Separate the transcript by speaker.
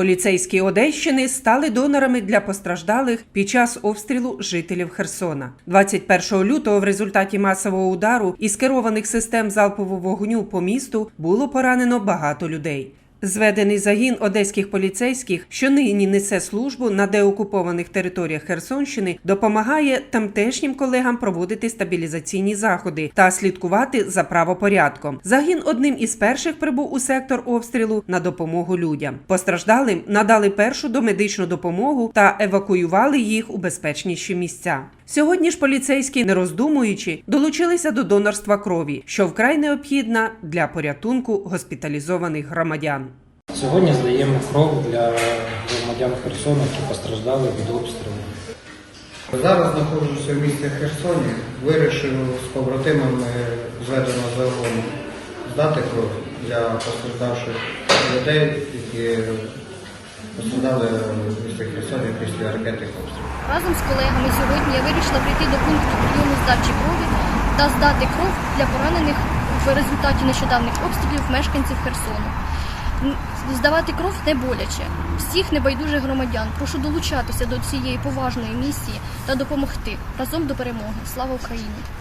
Speaker 1: Поліцейські Одещини стали донорами для постраждалих під час обстрілу жителів Херсона. 21 лютого в результаті масового удару із керованих систем залпового вогню по місту було поранено багато людей. Зведений загін одеських поліцейських, що нині несе службу на деокупованих територіях Херсонщини, допомагає тамтешнім колегам проводити стабілізаційні заходи та слідкувати за правопорядком. Загін одним із перших прибув у сектор обстрілу на допомогу людям. Постраждалим надали першу домедичну допомогу та евакуювали їх у безпечніші місця. Сьогодні ж поліцейські, не роздумуючи, долучилися до донорства крові, що вкрай необхідна для порятунку госпіталізованих громадян.
Speaker 2: Сьогодні здаємо кров для громадян Херсону, які постраждали від обстрілу.
Speaker 3: Зараз знаходжуся в місті Херсоні. Вирішив з побратимами зведеного загону здати кров для постраждавших людей, які постраждали в місті Херсоні після ракетних обстрілів.
Speaker 4: Разом з колегами сьогодні я вирішила прийти до пункту прийому здачі крові та здати кров для поранених в результаті нещодавних обстрілів мешканців Херсону. Здавати кров не боляче. Всіх небайдужих громадян прошу долучатися до цієї поважної місії та допомогти разом до перемоги. Слава Україні!